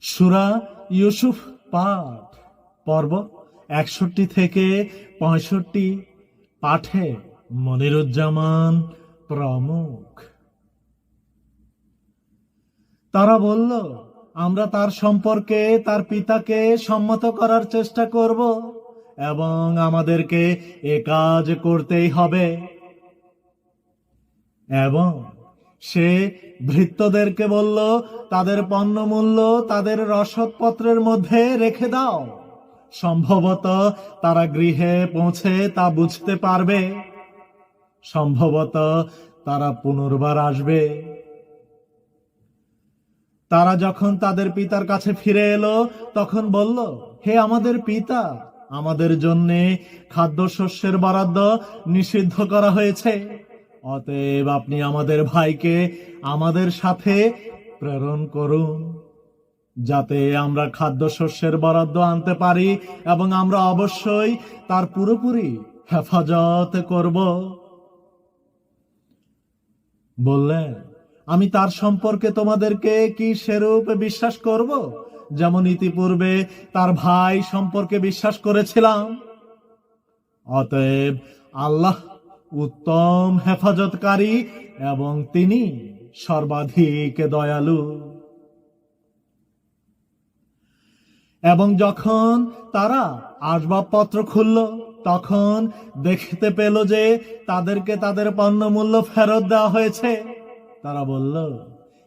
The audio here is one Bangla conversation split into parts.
সুরা ইউসুফ পাঠ, পর্ব একষট্টি থেকে পঁয়ষট্টি। পাঠে মনিরুজ্জামান প্রমুখ। তারা বলল, আমরা তার সম্পর্কে, তার পিতাকে সম্মত করার চেষ্টা করব এবং আমাদেরকে এ কাজ করতেই হবে। এবং সে ভৃত্যদেরকে বলল, তাদের পণ্য মূল্য তাদের রসদপত্রের মধ্যে রেখে দাও। সম্ভবত তারা গৃহে পৌঁছে তা বুঝতে পারবে। সম্ভবত তারা পুনর্বার আসবে। তারা যখন তাদের পিতার কাছে ফিরে এলো, তখন বলল, হে আমাদের পিতা, আমাদের জন্য খাদ্যশস্যের বরাদ্দ নিষিদ্ধ করা হয়েছে। অতএব আপনি আমাদের ভাইকে আমাদের সাথে প্রেরণ করুন, যাতে আমরা খাদ্যশস্যের বরাদ্দ আনতে পারি এবং আমরা অবশ্যই তার পুরোপুরি হেফাজত করব। বললেন, আমি তার সম্পর্কে তোমাদেরকে কি সেরূপ বিশ্বাস করব? যেমন ইতিপূর্বে তার ভাই সম্পর্কে বিশ্বাস করেছিলাম। অতএব আল্লাহ উত্তম হেফাজতকারী এবং তিনি সর্বাধিক দয়ালু। এবং যখন তারা আসবাবপত্র খুলল, তখন দেখতে পেল যে তাদেরকে তাদের পণ্য মূল্য ফেরত দেওয়া হয়েছে। তারা বলল,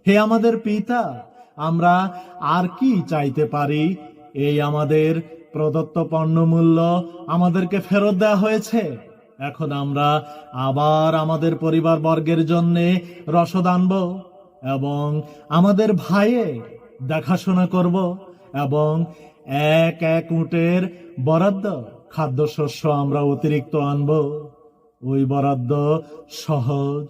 হে আমাদের পিতা, আমরা আর কি চাইতে পারি? এই আমাদের প্রদত্ত পণ্য মূল্য আমাদেরকে ফেরত দেওয়া হয়েছে। এখন আমরা আবার আমাদের পরিবার বর্গের জন্য রসদ আনব এবং আমাদের ভাইয়ে দেখাশোনা করব এবং এক এক উটের বরাদ্দ খাদ্যশস্য আমরা অতিরিক্ত আনব। ওই বরাদ্দ সহজ।